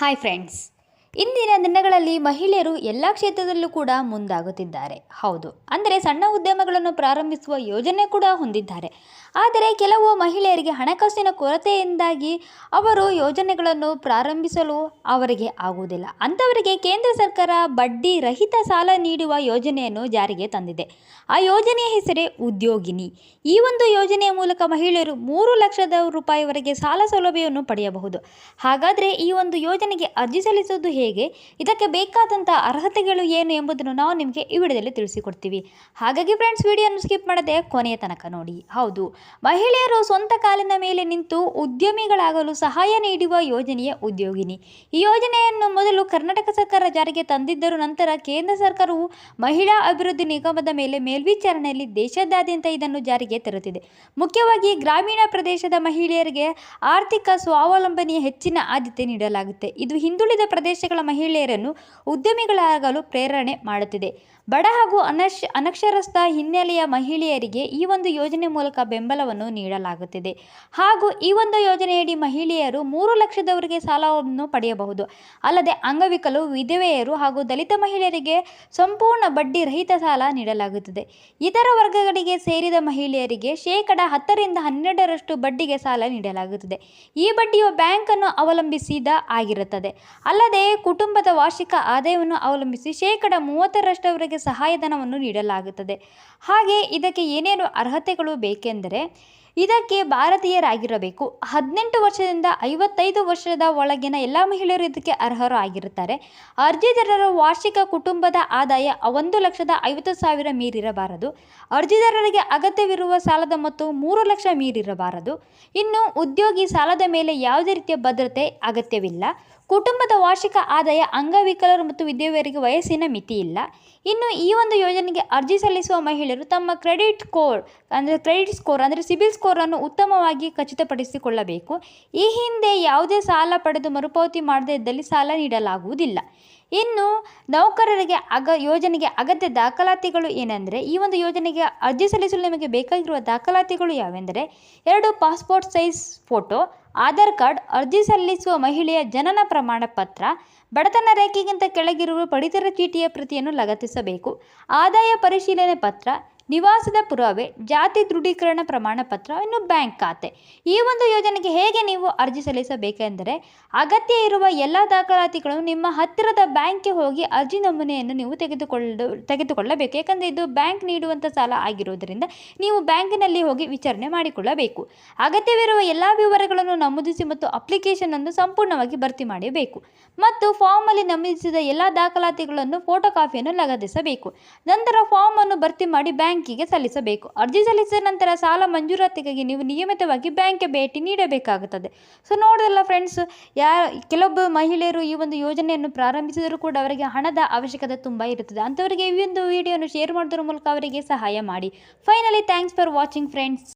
Hi friends ಇಂದಿನ ದಿನಗಳಲ್ಲಿ ಮಹಿಳೆಯರು ಎಲ್ಲ ಕ್ಷೇತ್ರದಲ್ಲೂ ಕೂಡ ಮುಂದಾಗುತ್ತಿದ್ದಾರೆ. ಹೌದು, ಅಂದರೆ ಸಣ್ಣ ಉದ್ಯಮಗಳನ್ನು ಪ್ರಾರಂಭಿಸುವ ಯೋಜನೆ ಕೂಡ ಹೊಂದಿದ್ದಾರೆ. ಆದರೆ ಕೆಲವು ಮಹಿಳೆಯರಿಗೆ ಹಣಕಾಸಿನ ಕೊರತೆಯಿಂದಾಗಿ ಅವರು ಯೋಜನೆಗಳನ್ನು ಪ್ರಾರಂಭಿಸಲು ಅವರಿಗೆ ಆಗುವುದಿಲ್ಲ. ಅಂಥವರಿಗೆ ಕೇಂದ್ರ ಸರ್ಕಾರ ಬಡ್ಡಿ ರಹಿತ ಸಾಲ ನೀಡುವ ಯೋಜನೆಯನ್ನು ಜಾರಿಗೆ ತಂದಿದೆ. ಆ ಯೋಜನೆಯ ಹೆಸರೇ ಉದ್ಯೋಗಿನಿ. ಈ ಒಂದು ಯೋಜನೆಯ ಮೂಲಕ ಮಹಿಳೆಯರು ಮೂರು ಲಕ್ಷದ ರೂಪಾಯಿವರೆಗೆ ಸಾಲ ಸೌಲಭ್ಯವನ್ನು ಪಡೆಯಬಹುದು. ಹಾಗಾದರೆ ಈ ಒಂದು ಯೋಜನೆಗೆ ಅರ್ಜಿ ಸಲ್ಲಿಸುವುದು ಹೇಗೆ? ಇದಕ್ಕೆ ಬೇಕಾದಂಥ ಅರ್ಹತೆಗಳು ಏನು ಎಂಬುದನ್ನು ನಾವು ನಿಮಗೆ ಈ ವಿಡಿಯೋದಲ್ಲಿ ತಿಳಿಸಿಕೊಡ್ತೀವಿ. ಹಾಗಾಗಿ ಫ್ರೆಂಡ್ಸ್ ವಿಡಿಯೋನ ಸ್ಕಿಪ್ ಮಾಡದೆ ಕೊನೆಯ ತನಕ ನೋಡಿ. ಹೌದು, ಮಹಿಳೆಯರು ಸ್ವಂತ ಕಾಲಿನ ಮೇಲೆ ನಿಂತು ಉದ್ಯಮಿಗಳಾಗಲು ಸಹಾಯ ನೀಡುವ ಯೋಜನೆಯ ಉದ್ಯೋಗಿನಿ. ಈ ಯೋಜನೆಯನ್ನು ಮೊದಲು ಕರ್ನಾಟಕ ಸರ್ಕಾರ ಜಾರಿಗೆ ತಂದಿದ್ದರು ನಂತರ ಕೇಂದ್ರ ಸರ್ಕಾರವು ಮಹಿಳಾ ಅಭಿವೃದ್ಧಿ ನಿಗಮದ ಮೇಲೆ ಮೇಲ್ವಿಚಾರಣೆಯಲ್ಲಿ ದೇಶದಾದ್ಯಂತ ಇದನ್ನು ಜಾರಿಗೆ ತರುತ್ತಿದೆ. ಮುಖ್ಯವಾಗಿ ಗ್ರಾಮೀಣ ಪ್ರದೇಶದ ಮಹಿಳೆಯರಿಗೆ ಆರ್ಥಿಕ ಸ್ವಾವಲಂಬನೆಯ ಹೆಚ್ಚಿನ ಆದ್ಯತೆ ನೀಡಲಾಗುತ್ತೆ. ಇದು ಹಿಂದುಳಿದ ಪ್ರದೇಶಗಳ ಮಹಿಳೆಯರನ್ನು ಉದ್ಯಮಿಗಳಾಗಲು ಪ್ರೇರಣೆ ಮಾಡುತ್ತಿದೆ. ಬಡ ಹಾಗೂ ಅನಕ್ಷ ಅನಕ್ಷರಸ್ಥ ಹಿನ್ನೆಲೆಯ ಮಹಿಳೆಯರಿಗೆ ಈ ಒಂದು ಯೋಜನೆ ಮೂಲಕ ಬೆಂಬಲವನ್ನು ನೀಡಲಾಗುತ್ತಿದೆ. ಹಾಗೂ ಈ ಒಂದು ಯೋಜನೆಯಡಿ ಮಹಿಳೆಯರು ಮೂರು ಲಕ್ಷದವರೆಗೆ ಸಾಲವನ್ನು ಪಡೆಯಬಹುದು. ಅಲ್ಲದೆ ಅಂಗವಿಕಲು, ವಿಧವೆಯರು ಹಾಗೂ ದಲಿತ ಮಹಿಳೆಯರಿಗೆ ಸಂಪೂರ್ಣ ಬಡ್ಡಿ ರಹಿತ ಸಾಲ ನೀಡಲಾಗುತ್ತದೆ. ಇತರ ವರ್ಗಗಳಿಗೆ ಸೇರಿದ ಮಹಿಳೆಯರಿಗೆ ಶೇಕಡ ಹತ್ತರಿಂದ ಹನ್ನೆರಡರಷ್ಟು ಬಡ್ಡಿಗೆ ಸಾಲ ನೀಡಲಾಗುತ್ತದೆ. ಈ ಬಡ್ಡಿಯು ಬ್ಯಾಂಕನ್ನು ಅವಲಂಬಿಸಿದ ಆಗಿರುತ್ತದೆ. ಅಲ್ಲದೆ ಕುಟುಂಬದ ವಾರ್ಷಿಕ ಆದಾಯವನ್ನು ಅವಲಂಬಿಸಿ ಶೇಕಡ ಮೂವತ್ತರಷ್ಟವರೆಗೆ ಸಹಾಯಧನವನ್ನು ನೀಡಲಾಗುತ್ತದೆ. ಹಾಗೆ ಇದಕ್ಕೆ ಏನೇನು ಅರ್ಹತೆಗಳು ಬೇಕೆಂದರೆ, ಇದಕ್ಕೆ ಭಾರತೀಯರಾಗಿರಬೇಕು. ಹದಿನೆಂಟು ವರ್ಷದಿಂದ ಐವತ್ತೈದು ವರ್ಷದ ಒಳಗಿನ ಎಲ್ಲ ಮಹಿಳೆಯರು ಇದಕ್ಕೆ ಅರ್ಹರು ಆಗಿರುತ್ತಾರೆ ಅರ್ಜಿದಾರರ ವಾರ್ಷಿಕ ಕುಟುಂಬದ ಆದಾಯ ಒಂದು ಲಕ್ಷದ ಐವತ್ತು ಸಾವಿರ ಮೀರಿರಬಾರದು. ಅರ್ಜಿದಾರರಿಗೆ ಅಗತ್ಯವಿರುವ ಸಾಲದ ಮೊತ್ತ ಮೂರು ಲಕ್ಷ ಮೀರಿರಬಾರದು. ಇನ್ನು ಉದ್ಯೋಗಿ ಸಾಲದ ಮೇಲೆ ಯಾವುದೇ ರೀತಿಯ ಭದ್ರತೆ ಅಗತ್ಯವಿಲ್ಲ. ಕುಟುಂಬದ ವಾರ್ಷಿಕ ಆದಾಯ ಅಂಗವಿಕಲರು ಮತ್ತು ವಿಧವೆಯರಿಗೆ ವಯಸ್ಸಿನ ಮಿತಿ ಇಲ್ಲ. ಇನ್ನು ಈ ಒಂದು ಯೋಜನೆಗೆ ಅರ್ಜಿ ಸಲ್ಲಿಸುವ ಮಹಿಳೆಯರು ತಮ್ಮ ಕ್ರೆಡಿಟ್ ಸ್ಕೋರ್ ಅಂದರೆ ಕ್ರೆಡಿಟ್ ಸ್ಕೋರ್ ಅಂದರೆ ಸಿಬಿಲ್ ಸ್ಕೋರನ್ನು ಉತ್ತಮವಾಗಿ ಖಚಿತಪಡಿಸಿಕೊಳ್ಳಬೇಕು. ಈ ಹಿಂದೆ ಯಾವುದೇ ಸಾಲ ಪಡೆದು ಮರುಪಾವತಿ ಮಾಡದೇ ಇದ್ದಲ್ಲಿ ಸಾಲ ನೀಡಲಾಗುವುದಿಲ್ಲ. ಇನ್ನು ನೌಕರರಿಗೆ ಅಗ ಯೋಜನೆಗೆ ಅಗತ್ಯ ದಾಖಲಾತಿಗಳು ಏನೆಂದರೆ ಈ ಒಂದು ಯೋಜನೆಗೆ ಅರ್ಜಿ ಸಲ್ಲಿಸಲು ನಿಮಗೆ ಬೇಕಾಗಿರುವ ದಾಖಲಾತಿಗಳು ಯಾವೆಂದರೆ ಎರಡು passport size photo Aadhaar card ಅರ್ಜಿ ಸಲ್ಲಿಸುವ ಮಹಿಳೆಯ ಜನನ ಪ್ರಮಾಣ ಪತ್ರ, ಬಡತನ ರೇಖೆಗಿಂತ ಕೆಳಗಿರುವ ಪಡಿತರ ಚೀಟಿಯ ಪ್ರತಿಯನ್ನು ಲಗತ್ತಿಸಬೇಕು. ಆದಾಯ ಪರಿಶೀಲನೆ ಪತ್ರ ನಿವಾಸದ ಪುರಾವೆ, ಜಾತಿ ದೃಢೀಕರಣ ಪ್ರಮಾಣ ಪತ್ರ, ಇನ್ನು ಬ್ಯಾಂಕ್ ಖಾತೆ. ಈ ಒಂದು ಯೋಜನೆಗೆ ಹೇಗೆ ನೀವು ಅರ್ಜಿ ಸಲ್ಲಿಸಬೇಕೆಂದರೆ, ಅಗತ್ಯ ಇರುವ ಎಲ್ಲ ದಾಖಲಾತಿಗಳು ನಿಮ್ಮ ಹತ್ತಿರದ ಬ್ಯಾಂಕ್ಗೆ ಹೋಗಿ ಅರ್ಜಿ ನಮೂನೆಯನ್ನು ನೀವು ತೆಗೆದುಕೊಳ್ಳ, ತೆಗೆದುಕೊಳ್ಳಬೇಕು. ಯಾಕಂದರೆ ಇದು ಬ್ಯಾಂಕ್ ನೀಡುವಂಥ ಸಾಲ ಆಗಿರುವುದರಿಂದ ನೀವು ಬ್ಯಾಂಕಿನಲ್ಲಿ ಹೋಗಿ ವಿಚಾರಣೆ ಮಾಡಿಕೊಳ್ಳಬೇಕು. ಅಗತ್ಯವಿರುವ ಎಲ್ಲ ವಿವರಗಳನ್ನು ನಮೂದಿಸಿ ಮತ್ತು ಅಪ್ಲಿಕೇಶನ್ ಅನ್ನು ಸಂಪೂರ್ಣವಾಗಿ ಭರ್ತಿ ಮಾಡಬೇಕು. ಮತ್ತು ಫಾರ್ಮಲ್ಲಿ ನಮೂದಿಸಿದ ಎಲ್ಲ ದಾಖಲಾತಿಗಳನ್ನು ಫೋಟೋ ಕಾಪಿಯನ್ನು ಲಗತ್ತಿಸಬೇಕು. ನಂತರ ಫಾರ್ಮ್ ಅನ್ನು ಭರ್ತಿ ಮಾಡಿ ಬ್ಯಾಂಕಿಗೆ ಸಲ್ಲಿಸಬೇಕು. ಅರ್ಜಿ ಸಲ್ಲಿಸಿದ ನಂತರ ಸಾಲ ಮಂಜೂರಾತಿಗಾಗಿ ನೀವು ನಿಯಮಿತವಾಗಿ ಬ್ಯಾಂಕ್ಗೆ ಭೇಟಿ ನೀಡಬೇಕಾಗುತ್ತದೆ. ಸೊ ನೋಡೋದಲ್ಲ ಫ್ರೆಂಡ್ಸ್ ಯಾ, ಕೆಲವೊಬ್ಬ ಮಹಿಳೆಯರು ಈ ಒಂದು ಯೋಜನೆಯನ್ನು ಪ್ರಾರಂಭಿಸಿದರೂ ಕೂಡ ಅವರಿಗೆ ಹಣದ ಅವಶ್ಯಕತೆ ತುಂಬ ಇರುತ್ತದೆ. ಅಂಥವರಿಗೆ ಈ ಒಂದು ವಿಡಿಯೋನ ಶೇರ್ ಮಾಡೋದ್ರ ಮೂಲಕ ಅವರಿಗೆ ಸಹಾಯ ಮಾಡಿ. Finally thanks for watching friends